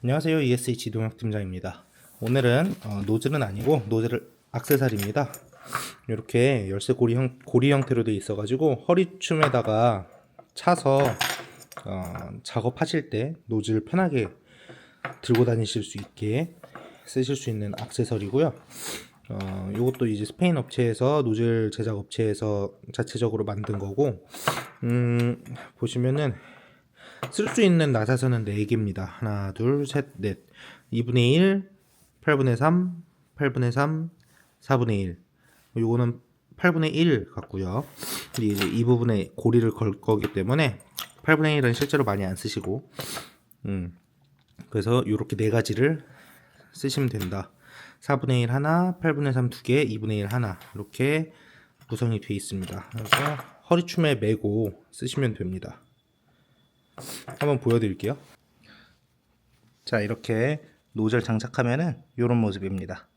안녕하세요. ESH 이동혁 팀장입니다. 오늘은 어, 노즐은 아니고 노즐 악세사리입니다. 이렇게 열쇠 고리, 형, 고리 형태로 되어 있어 가지고 허리춤에다가 차서 어, 작업하실 때 노즐 편하게 들고 다니실 수 있게 쓰실 수 있는 악세서리고요. 어, 이것도 이제 스페인 업체에서 노즐 제작 업체에서 자체적으로 만든 거고, 음, 보시면은 쓸 수 있는 나사선은 4개입니다. 하나, 둘, 셋, 넷. 2분의 1, 8분의 3, 8분의 3, 4분의 1. 요거는 8분의 1 같고요. 이제 이 부분에 고리를 걸 거기 때문에 8분의 1은 실제로 많이 안 쓰시고, 음, 그래서 이렇게 네 가지를 쓰시면 된다. 4분의 1 하나, 8분의 3 두 개, 2분의 1 하나 이렇게 구성이 되어 있습니다. 그래서 허리춤에 메고 쓰시면 됩니다. 한번 보여드릴게요. 자 이렇게 노즐 장착하면은 이런 모습입니다.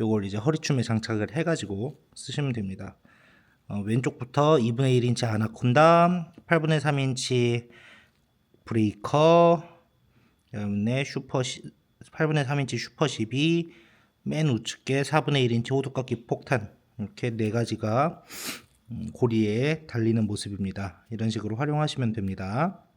요걸 이제 허리춤에 장착을 해가지고 쓰시면 됩니다. 어, 왼쪽부터 2분의 1인치 아나콘다, 8분의 3인치 브레이커, 그다음에 슈퍼 시, 8분의 3인치 슈퍼 12, 맨 우측에 4분의 1인치 호두깎이 폭탄 이렇게 네 가지가 음, 고리에 달리는 모습입니다. 이런 식으로 활용하시면 됩니다.